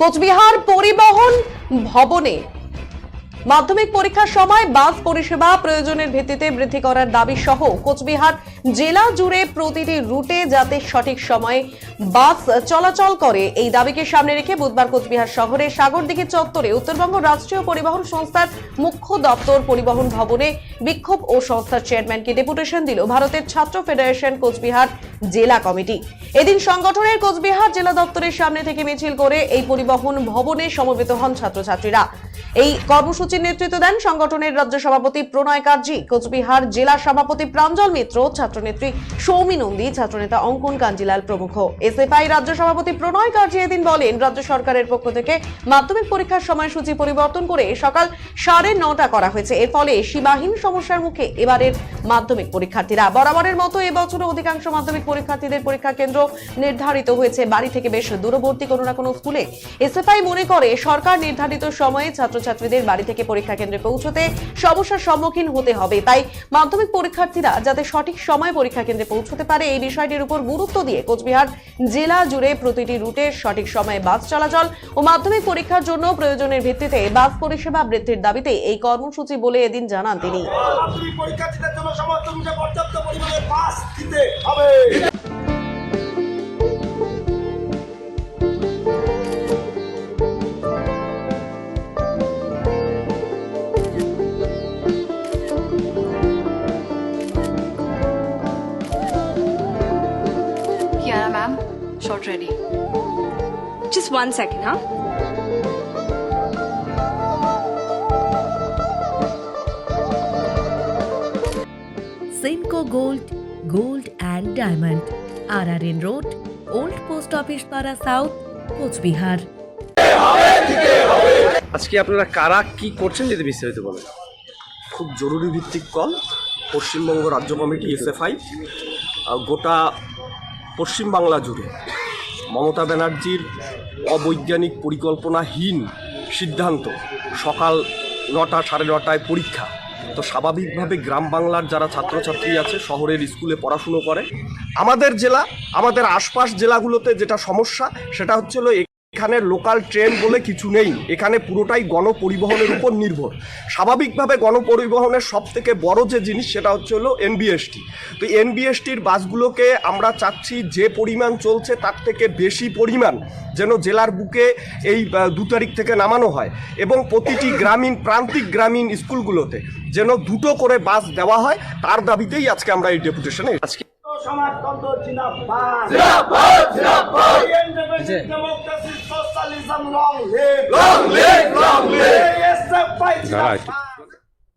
কোচবিহার পরিবহন ভবনে মাধ্যমিক পরীক্ষার সময় বাস পরিষেবা প্রয়োজনের ভিত্তিতে বৃদ্ধি করার দাবি সহ কোচবিহার জেলা জুড়ে প্রতিটি রুটে যাতে সঠিক সময়ে বাস চলাচল করে, এই দাবিকে সামনে রেখে বুধবার কোচবিহার শহরের সাগরদিঘি চত্বরে উত্তরবঙ্গ রাষ্ট্রীয় পরিবহন সংস্থার মুখ্য দপ্তর পরিবহন ভবনে বিক্ষোভ ও সংস্থার চেয়ারম্যানকে ডেপুটেশন দিল ভারতের ছাত্র ফেডারেশন কোচবিহার জেলা কমিটি। এদিন সংগঠনের কোচবিহার জেলা দপ্তরের সামনে থেকে মিছিল করে এই পরিবহন ভবনে সমবেত হন ছাত্রছাত্রীরা। এই কর্মসূচির নেতৃত্ব দেন সংগঠনের রাজ্য সভাপতি প্রণয় কার্জি, কোচবিহার জেলা সভাপতি প্রাঞ্জল মিত্র, ছাত্রনেত্রী সৌমি নন্দী, ছাত্রনেতা অঙ্কন কাঞ্জিলাল প্রমুখ। এসএফআই রাজ্য সভাপতি প্রণয় কার্জি এদিন বলেন, রাজ্য সরকারের পক্ষ থেকে মাধ্যমিক পরীক্ষার সময়সূচি পরিবর্তন করে সকাল সাড়ে নটা করা হয়েছে। এর ফলে সীমাহীন সমস্যার মুখে এবারের মাধ্যমিক পরীক্ষার্থীরা। বরাবরের মতো এবছরও অধিকাংশ মাধ্যমিক পরীক্ষার্থীদের পরীক্ষা কেন্দ্র নির্ধারিত হয়েছে। বাড়ি থেকে বেশ দূরবর্তী কোনো না কোনো স্কুলে। এসএফআই মনে করে, সরকার নির্ধারিত সময়ে ছাত্রছাত্রীদের বাড়ি থেকে পরীক্ষা কেন্দ্রে পৌঁছতে সমস্যার সম্মুখীন হতে হবে। তাই মাধ্যমিক পরীক্ষার্থীরা যাতে সঠিক সময় পরীক্ষা কেন্দ্রে পৌঁছতে পারে, এই বিষয়টির উপর গুরুত্ব দিয়ে কোচবিহার জেলা জুড়ে প্রতিটি রুটে সঠিক সময়ে বাস চলাচল ও মাধ্যমিক পরীক্ষার জন্য প্রয়োজনের ভিত্তিতে বাস পরিষেবা বৃদ্ধির দাবিতে এই কর্মসূচি বলে এদিন জানান তিনি। পরীক্ষার্থীদের জন্য সমর্থন যে পর্যাপ্ত পরিমাণে পাস দিতে হবে Yeah, ma'am. Short ready. Just one second, Sinco gold gold and diamond R R N road old post office পাড়া সাউথ কোচবিহার আজকে আপনারা কারা কি করছেন যদি বিস্তারিত বলেন? খুব জরুরি ভিত্তিক কল। পশ্চিমবঙ্গ রাজ্য কমিটি এসএফআই গোটা পশ্চিমবাংলা জুড়ে মমতা ব্যানার্জির অবৈজ্ঞানিক পরিকল্পনাহীন সিদ্ধান্ত সকাল নটা সাড়ে নটায় পরীক্ষা। তো স্বাভাবিকভাবে গ্রাম বাংলার যারা ছাত্রছাত্রী আছে, শহরের স্কুলে পড়াশুনো করে, আমাদের জেলা, আমাদের আশপাশ জেলাগুলোতে যেটা সমস্যা, সেটা হচ্ছে এখানে লোকাল ট্রেন বলে কিছু নেই। এখানে পুরোটাই গণপরিবহনের উপর নির্ভর। স্বাভাবিকভাবে গণপরিবহনের সব থেকে বড় যে জিনিস সেটা হচ্ছে হলো এনবিএসটি তো এনবিএসটির বাসগুলোকে আমরা চাচ্ছি যে পরিমাণ চলছে তার থেকে বেশি পরিমাণ যেন জেলার বুকে এই দু তারিখ থেকে নামানো হয় এবং প্রতিটি গ্রামীণ, প্রান্তিক গ্রামীণ স্কুলগুলোতে যেন দুটো করে বাস দেওয়া হয়, তার দাবিতেই আজকে আমরা এই ডেপুটেশনে আজকে সমাজতন্ত্র জিন্দাবাদ। জিন্দাবাদ জিন্দাবাদ। Democracy socialism long live long live long live SFI জিন্দাবাদ।